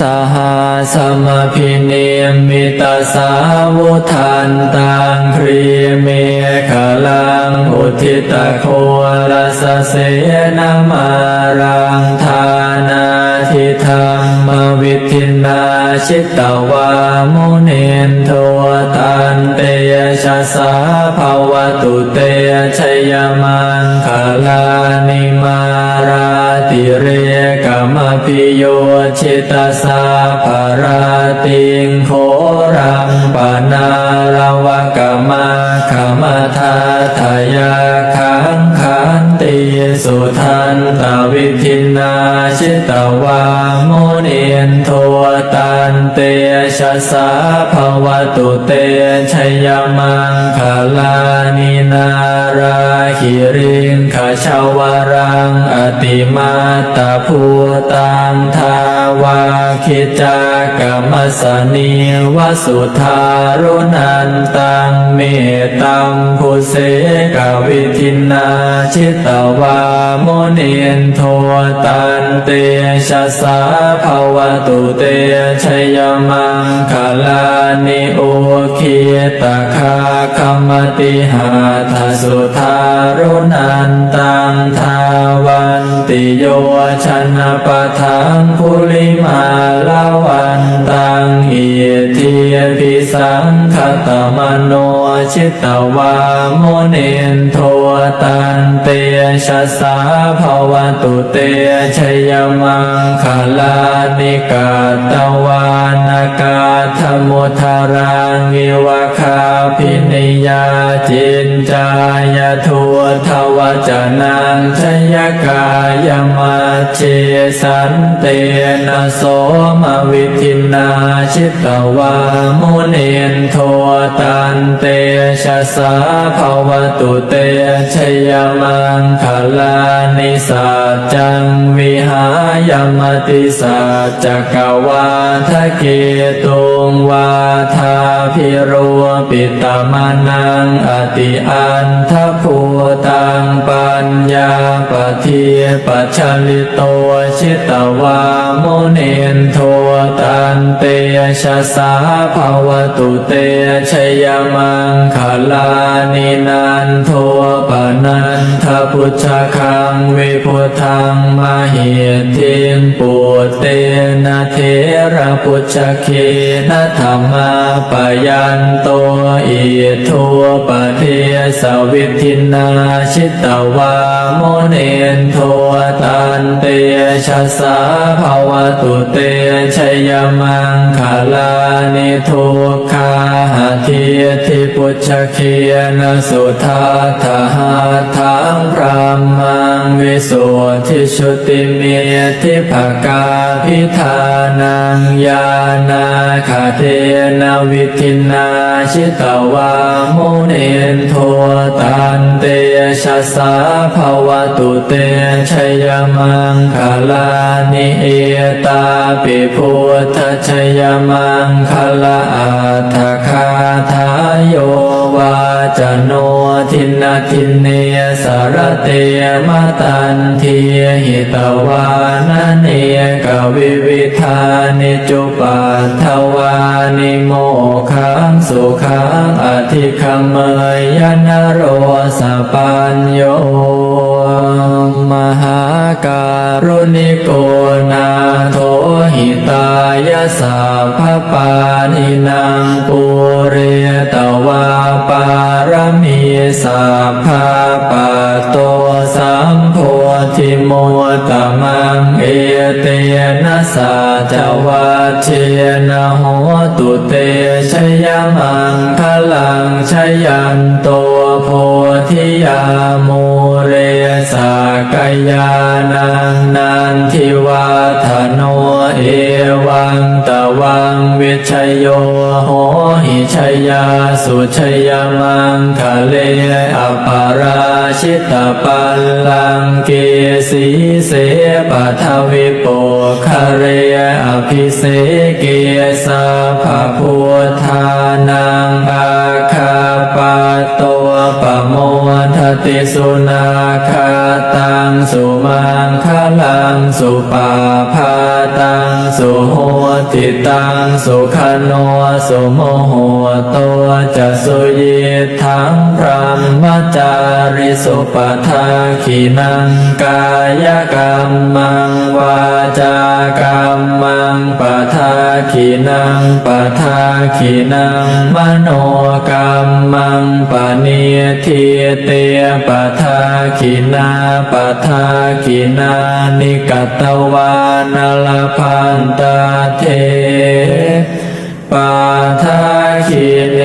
สหาสมพิเนมิตาสาวุทันตังครีเมฆลังอุทิตโครสเสนามารังทานาทิธรรมวิทินาชิตวามุเนนโทตันเตชะสาภาวตุเตชยมังคลานิมาราติเร กมพิโยชิตาสาภราติงโครังปนาลวกมาขมาทาทายาขังขันติ สุทันตวิทินาชิตวามุเนีนโทตันเตชะสาภวตุเตชยมังคลานินาราหิริงขชาวรังอติมาตาภูตังทาวาคิจากรรมสนีวสุธารุนันตังเมตัมภูเสกวิทินาชิตวามเนีนโทตันเตชะสาภาวตุเตชยมังคลานิโอคิตาคาคมติหาทสุธารุนันตังทาวันติโยชนะปะทังคุลิมาลาวันตังอิเที ยพิสังคตมโนชิตวาโมเนนโทตันเตชะสาภาวตุเตชยมังคลานิกาตวานากาธมุทารังิวะคาพินิยาจินจายทัวทวจนังชยกายมัจเชสันเตนะโสมวิทินาชิตวามุเนนโทตันเตชะสาภาวตุเตชยมังคลานิสัจจังวิหายมติสัจจกวาทะเกตุงวาทาพิโรปิตมานังอติอันทภูตังปัญญาปเทียปัจฉลิโตชิตวาโมเนนโทตันเตชะสาภาวตุเตชยมังคลานินันโทปนันทพุชคังวิพุทังมหิทิงปุเตนะเทระพุชเคนะธรรมาปยันโตอิทัวปเทสวิทินาชิตวาโมเนนโทตันเตชะสาภาวตุเตชยมังคลานิทุกขาหาทิทิปุชเคนสุทาทหาทังพระ วิสุทธิชุติเมทิภกาพิธานังยานาคาเทนาวิทินาชิตวาโมเนนโทตันเตชะสาภาวตุเตชยมังคลานิเอตาปิพุทธชยมังคลาอัตถคาทายโย จโนทินาทินเนสารเตมตันเทีหิตวานเนกวิวิธานิจุปัทวานิโมขังสุขังอธิคเมยยนโรสปัญโย มหาการุณิโกนาโทหิตายาสัพปานินางปุเรตวาปารมีสัพพปะโตสัมโพธิโมตมังเอเตนะสัจวัชเชนะโหตุเตชยมังคลังชยันโตโพ ธิยาโมเรสากยานังนันทิวาธโนเอวังตวังวิชยโยโหหิชยาสุชยมังคะเลอปาราชิตปัลลังเกสีเสปะทวิโปคะเรอภิเสเกสาภพุทธานัง ติสุนาคาตังสุมังคลังสุปาพาตังสุสุโหติตังสุขโนสุโมโหตัวจะสุยิทังพรหมมจาริสุปทาขินังกายกรรมังวาจากรรมังปทาขินังปทาขินังมโนกรรมังปณิทิเตปทาคินาปทาคินานิกตวานลพันตาเทปาทาคิเน